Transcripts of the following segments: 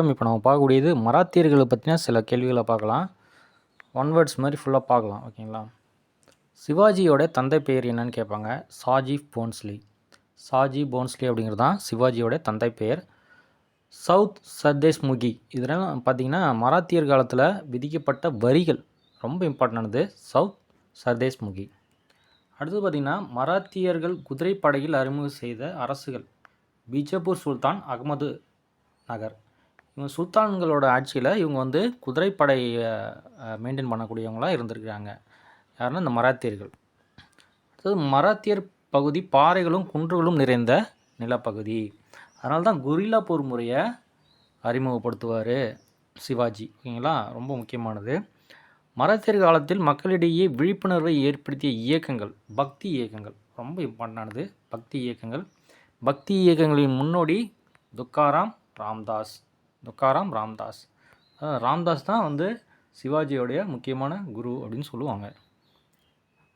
வணக்கம். இப்போ நம்ம பார்க்கக்கூடியது மராத்தியர்களை பற்றின சில கேள்விகளை பார்க்கலாம். ஒன் வேர்ட்ஸ் மாதிரி ஃபுல்லாக பார்க்கலாம் ஓகேங்களா? சிவாஜியோட தந்தை பெயர் என்னன்னு கேட்பாங்க. சாஜி போன்ஸ்லி. சாஜி போன்ஸ்லி அப்படிங்கிறது தான் சிவாஜியோட தந்தை பெயர் சவுத் சர்தேஷ் முகி. இதெல்லாம் பார்த்தீங்கன்னா மராத்தியர் காலத்தில் விதிக்கப்பட்ட வரிகள். ரொம்ப இம்பார்ட்டண்டானது சவுத் சர்தேஷ் முகி. அடுத்து பார்த்திங்கன்னா மராத்தியர்கள் குதிரைப்படையில் அறிமுகம் செய்த அரசுகள். பிஜப்பூர் சுல்தான் அகமது நகர். இவங்க சுல்தான்களோட ஆட்சியில் இவங்க வந்து குதிரைப்படையை மெயின்டைன் பண்ணக்கூடியவங்களாக இருந்திருக்கிறாங்க. யாருன்னா இந்த மராத்தியர்கள். அடுத்தது மராத்தியர் பகுதி பாறைகளும் குன்றுகளும் நிறைந்த நிலப்பகுதி. அதனால தான் குரில்லா போர் முறையை அறிமுகப்படுத்துவார் சிவாஜி. ஓகேங்களா? ரொம்ப முக்கியமானது. மராத்தியர் காலத்தில் மக்களிடையே விழிப்புணர்வை ஏற்படுத்திய இயக்கங்கள் பக்தி இயக்கங்கள். ரொம்ப இம்பார்ட்டண்டானது. பக்தி இயக்கங்கள். பக்தி இயக்கங்களின் முன்னோடி துக்காராம் ராம்தாஸ். துக்காராம் ராம்தாஸ். ராம்தாஸ் தான் வந்து சிவாஜியோடைய முக்கியமான குரு அப்படின்னு சொல்லுவாங்க.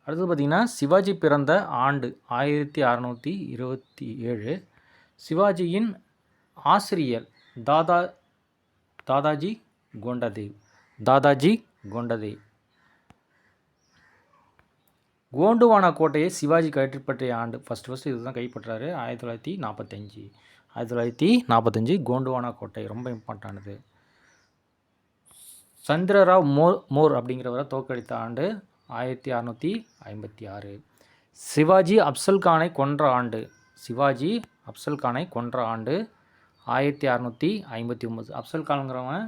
அடுத்தது பார்த்திங்கன்னா சிவாஜி பிறந்த ஆண்டு ஆயிரத்தி அறநூற்றி இருபத்தி ஏழு. சிவாஜியின் ஆசிரியர் தாதா தாதாஜி கோண்டதேவ். தாதாஜி கோண்டதேவ். கோண்டுவானா கோட்டையை சிவாஜி கைப்பற்றிய ஆண்டு. ஃபஸ்ட்டு ஃபஸ்ட்டு இதுதான் கைப்பற்றாரு. ஆயிரத்தி தொள்ளாயிரத்தி நாற்பத்தஞ்சு. ஆயிரத்தி தொள்ளாயிரத்தி நாற்பத்தஞ்சு கோண்டுவானா கோட்டை ரொம்ப இம்பார்ட்டானது சந்திரராவ் மோர் மோர் அப்படிங்கிறவரை தோற்கடித்த ஆண்டு ஆயிரத்தி அறநூற்றி ஐம்பத்தி ஆறு. சிவாஜி அப்சல் கானை கொன்ற ஆண்டு சிவாஜி அப்சல் கானை கொன்ற ஆண்டு ஆயிரத்தி அறநூற்றி ஐம்பத்தி ஒம்பது அப்சல் கானுங்கிறவன்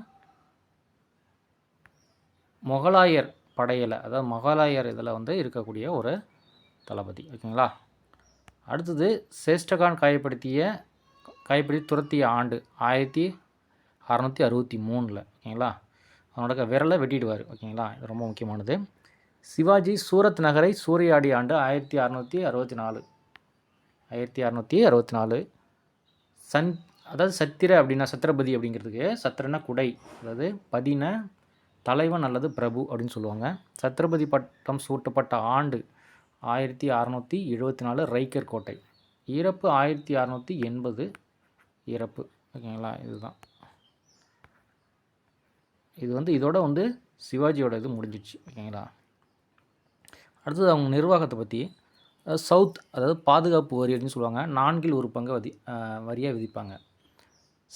முகலாயர் படையில் அதாவது மொகலாயர் இதில் வந்து இருக்கக்கூடிய ஒரு தளபதி ஓகேங்களா? அடுத்தது சேஷ்டகான் காயப்படுத்திய காயப்படுத்தி துரத்திய ஆண்டு ஆயிரத்தி அறநூற்றி அறுபத்தி மூணில் ஓகேங்களா? அவனோட விரலை வெட்டிடுவார் ஓகேங்களா? இது ரொம்ப முக்கியமானது. சிவாஜி சூரத் நகரை சூறையாடிய ஆண்டு ஆயிரத்தி அறநூற்றி அறுபத்தி நாலு ஆயிரத்தி அறநூற்றி அறுபத்தி நாலு. சன் அதாவது சத்திர அப்படின்னா சத்திரபதி அப்படிங்கிறதுக்கு சத்திரனா குடை அதாவது பதின தலைவன் அல்லது பிரபு அப்படின்னு சொல்லுவாங்க. சத்ரபதி பட்டம் சூட்டப்பட்ட ஆண்டு ஆயிரத்தி அறநூற்றி எழுபத்தி நாலு ரைக்கர் கோட்டை. இறப்பு ஆயிரத்தி அறநூற்றி எண்பது இறப்பு. ஓகேங்களா? இதுதான். இது வந்து இதோட வந்து சிவாஜியோட இது முடிஞ்சிச்சு. ஓகேங்களா? அடுத்தது அவங்க நிர்வாகத்தை பற்றி சவுத் அதாவது பாதுகாப்பு வரி அப்படின்னு சொல்லுவாங்க. நான்கில் ஒரு பங்கை வதி வரியாக விதிப்பாங்க.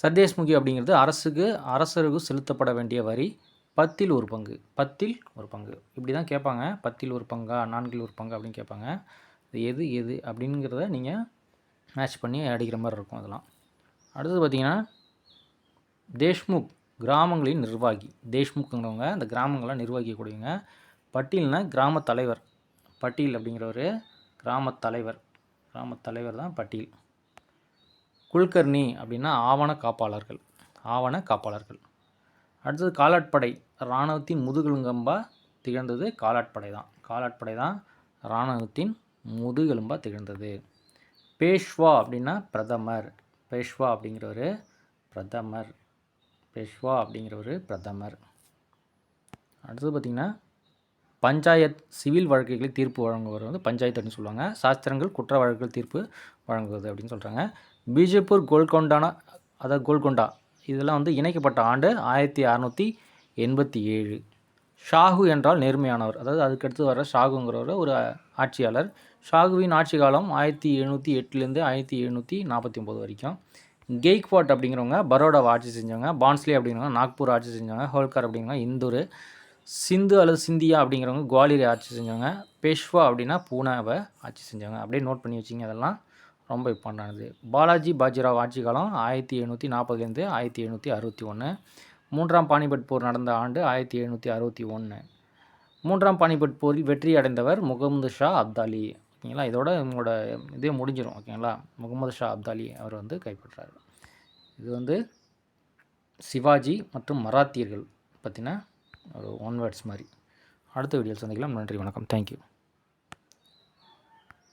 சர்தேஷ்முகி அப்படிங்கிறது அரசுக்கு அரசருக்கு செலுத்தப்பட வேண்டிய வரி. பத்தில் ஒரு பங்கு. பத்தில் ஒரு பங்கு. இப்படி தான் கேட்பாங்க. பத்தில் ஒரு பங்கா நான்கில் ஒரு பங்கா அப்படின்னு கேட்பாங்க. இது எது எது அப்படிங்கிறத நீங்கள் மேட்ச் பண்ணி அடிக்கிற மாதிரி இருக்கும் அதெல்லாம். அடுத்தது பார்த்தீங்கன்னா தேஷ்முக் கிராமங்களின் நிர்வாகி. தேஷ்முக்குங்கிறவங்க அந்த கிராமங்களை நிர்வகிக்கக்கூடியவங்க. பட்டியல்னால் கிராம தலைவர் பட்டீல் அப்படிங்கிறவர் கிராம தலைவர் கிராம தலைவர் தான் பட்டியல். குல்கர்னி அப்படின்னா ஆவண காப்பாளர்கள். ஆவண காப்பாளர்கள். அடுத்தது காலாட்படை. இராணுவத்தின் முதுகெலும்பா திகழ்ந்தது காலாட்படை தான் காலாட்படை தான் இராணுவத்தின் முதுகெலும்பாக திகழ்ந்தது. பேஷ்வா அப்படின்னா பிரதமர். பேஷ்வா அப்படிங்கிறவர் பிரதமர். பேஷ்வா அப்படிங்கிறவர் பிரதமர். அடுத்தது பார்த்திங்கன்னா பஞ்சாயத் சிவில் வழக்குகளில் தீர்ப்பு வழங்குவது வந்து பஞ்சாயத்து அப்படின்னு சொல்லுவாங்க. சாஸ்திரங்கள் குற்ற வழக்குகள் தீர்ப்பு வழங்குவது அப்படின்னு சொல்கிறாங்க பிஜப்பூர் கோல்கொண்டானா அதாவது கோல்கொண்டா இதெல்லாம் வந்து இணைக்கப்பட்ட ஆண்டு ஆயிரத்தி அறநூற்றி எண்பத்தி ஏழு. ஷாகு என்றால் நேர்மையானவர். அதாவது அதுக்கடுத்து வர ஷாகுங்கிறவர் ஒரு ஆட்சியாளர். ஷாகுவின் ஆட்சி காலம் ஆயிரத்தி எழுநூற்றி எட்டுலேருந்து ஆயிரத்தி எழுநூற்றி நாற்பத்தி ஒம்பது வரைக்கும். கெய்க்வாட் அப்படிங்கிறவங்க பரோடாவை ஆட்சி செஞ்சவங்க பான்ஸ்லே அப்படிங்கிறவங்க நாக்பூர் ஆட்சி செஞ்சவங்க ஹோல்கர் அப்படிங்கிறவங்க இந்தூர் சிந்து அல்லது சிந்தியா அப்படிங்கிறவங்க குவாலியரை ஆட்சி செஞ்சவங்க பேஷ்வா அப்படின்னா பூனாவை ஆட்சி செஞ்சவங்க. அப்படியே நோட் பண்ணி வச்சிங்க அதெல்லாம். ரொம்ப இம்பார்ட்டானது பாலாஜி பாஜிராவ் ஆட்சி காலம் ஆயிரத்தி எழுநூற்றி நாற்பதுலேருந்து ஆயிரத்தி எழுநூற்றி அறுபத்தி ஒன்று மூன்றாம் பானிபட் போர் நடந்த ஆண்டு ஆயிரத்தி எழுநூற்றி அறுபத்தி ஒன்று மூன்றாம் பானிபட் போரில் வெற்றி அடைந்தவர் முகமது ஷா அப்தாலி. ஓகேங்களா? இதோட இவங்களோட இதே முடிஞ்சிடும் ஓகேங்களா? முகமது ஷா அப்தாலி அவர் வந்து கைப்பற்றார். இது வந்து சிவாஜி மற்றும் மராத்தியர்கள் பற்றின ஒரு ஒன் வேர்ட்ஸ் மாதிரி. அடுத்த வீடியோவில் சந்திக்கலாம். நன்றி வணக்கம். தேங்க்யூ